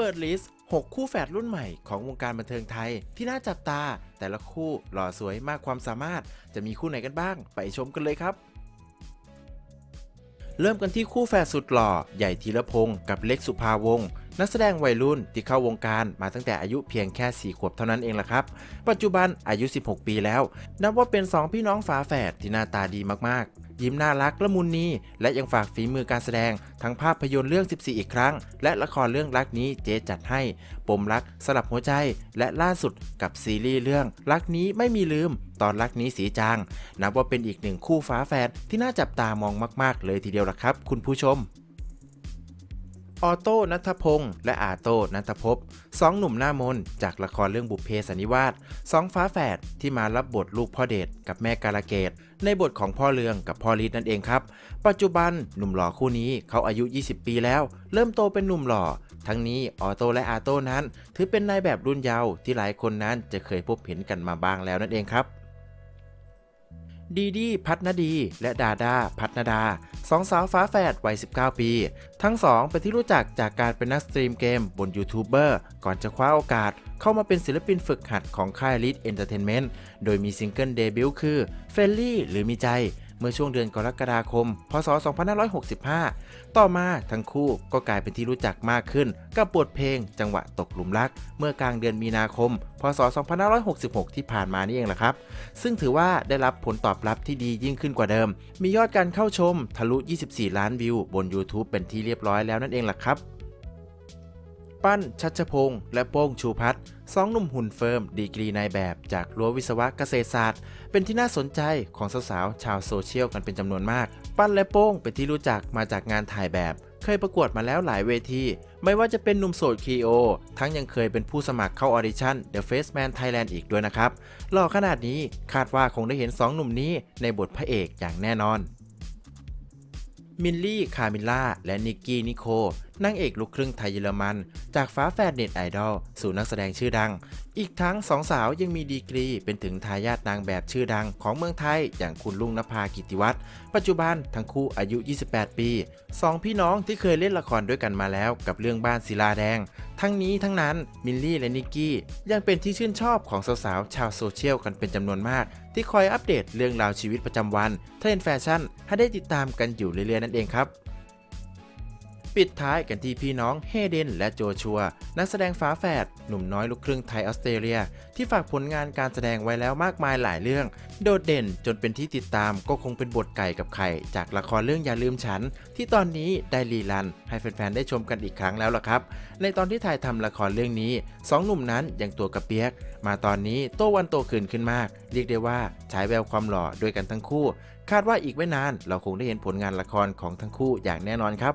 ปิดลิสต์ 6 คู่แฝดรุ่นใหม่ของวงการบันเทิงไทย ที่น่าจับตา แต่ละคู่หล่อสวยมากความสามารถ จะมีคู่ไหนกันบ้าง ไปชมกันเลยครับ เริ่มกันที่คู่แฝดสุดหล่อ ใหญ่ธีรพงศ์กับเล็กสุภาวงศ์ นักแสดงวัยรุ่นที่เข้าวงการมาตั้งแต่อายุเพียงแค่ 4 ขวบเท่านั้นเองล่ะครับ ปัจจุบันอายุ 16 ปีแล้ว นับว่าเป็น 2 พี่น้องฝาแฝดที่หน้าตาดีมากๆ ยิ้มน่ารักละมุนนีและยังฝากฝีมือการแสดง ทั้งภาพยนตร์เรื่อง 14 อีกครั้ง และละครเรื่องรักนี้เจ๊จัดให้ ปมรักสลับหัวใจและล่าสุดกับซีรีส์เรื่องรักนี้ไม่มีลืมตอนรักนี้สีจาง นับว่าเป็นอีกหนึ่งคู่ฟ้าแฝดที่น่าจับตามองมาก ๆ เลยทีเดียวล่ะครับ คุณผู้ชม ออโต้นัทพงศ์และอาโต้นัทภพสองหนุ่มหน้ามนจากละครเรื่องบุพเพสันนิวาสสองฟ้าแฝดที่มารับบทลูกพ่อเดชกับแม่กาลเกต ในบทของพ่อเลืองกับพ่อฤทธิ์นั่นเองครับ ปัจจุบันหนุ่มหล่อคู่นี้เขาอายุ 20 ปีแล้ว เริ่มโตเป็นหนุ่มหล่อ ทั้งนี้ออโต้และอาโต้นั้น ถือเป็นนายแบบรุ่นเยาว์ที่หลายคนนั้นจะเคยพบเห็นกันมาบ้างแล้วนั่นเองครับดีดีพัฒนดี และดาดาพัฒนดา สองสาวฟ้าแฝดวัย 19 ปี ทั้งสองเป็นที่รู้จักจากการเป็นนักสตรีมเกมบนยูทูบเบอร์ก่อนจะคว้าโอกาสเข้ามาเป็นศิลปินฝึกหัดของค่ายลิทเอนเตอร์เทนเมนต์ โดยมีซิงเกิลเดบิวต์คือเฟลลี่หรือมีใจ เมื่อช่วงเดือนกรกฎาคม พศ 2565 ต่อมาทั้งคู่ก็กลายเป็นที่รู้จักมากขึ้น กับบทเพลงจังหวะตกหลุมรัก เมื่อกลางเดือนมีนาคม พศ 2566 ที่ผ่านมานี่เองแหละครับ ซึ่งถือว่าได้รับผลตอบรับที่ดียิ่งขึ้นกว่าเดิม มียอดการเข้าชมทะลุ 24 ล้านวิวบน YouTube เป็นที่เรียบร้อยแล้วนั่นเองละครับ ปั้น ชัชพงศ์และโป้งชูพัฒน์สองหนุ่มหุ่นเฟิร์ม ดีกรีนายแบบจากรั้ววิศวะเกษตรศาสตร์ เป็นที่น่าสนใจของสาวๆชาวโซเชียลกันเป็นจำนวนมาก ปั้นและโป้งเป็นที่รู้จักมาจากงานถ่ายแบบ เคยประกวดมาแล้วหลายเวที ไม่ว่าจะเป็นหนุ่มโสดคีโอ ทั้งยังเคยเป็นผู้สมัครเข้าออดิชั่น The Face Man Thailand อีกด้วยนะครับหล่อขนาดนี้คาดว่าคงได้เห็น2หนุ่มนี้ในบทพระเอกอย่างแน่นอน มิลลี่ คามิล่า และนิกกี้นิโคนางเอกลูกครึ่งไทยเยอรมัน จากฟ้าแฝดเน็ตไอดอลสู่นักแสดงชื่อดัง อีกทั้งสองสาวยังมีดีกรีเป็นถึงทายาทนางแบบชื่อดังของเมืองไทย อย่างคุณลุงนภากิติวัตรปัจจุบันทั้งคู่อายุ 28 ปีสองพี่น้องที่เคยเล่นละครด้วยกันมาแล้วกับเรื่องบ้านศิลาแดง ทั้งนี้ทั้งนั้นมิลลี่และนิกกี้ยังเป็นที่ชื่นชอบของสาวๆชาวโซเชียลกันเป็นจำนวนมาก ที่คอยอัปเดตเรื่องราวชีวิตประจำวันเทรนด์แฟชั่นให้ได้ติดตามกันอยู่เรื่อยๆนั่นเองครับ ปิดท้ายกันที่พี่น้องเฮเดนและโจชัว นักแสดงฝาแฝดหนุ่มน้อยลูกครึ่งไทยออสเตรเลีย ที่ฝากผลงานการแสดงไว้แล้วมากมายหลายเรื่อง โดดเด่นจนเป็นที่ติดตามก็คงเป็นบทไก่กับไข่ จากละครเรื่องอย่าลืมฉัน ที่ตอนนี้ได้รีรัน ให้แฟนๆได้ชมกันอีกครั้งแล้วล่ะครับ ในตอนที่ถ่ายทำละครเรื่องนี้สองหนุ่มนั้นยังตัวกระเปียก มาตอนนี้โตวันโตขึ้นขึ้นมาก เรียกได้ว่าฉายแววความหล่อด้วยกันทั้งคู่ คาดว่าอีกไม่นานเราคงได้เห็นผลงานละครของทั้งคู่อย่างแน่นอนครับ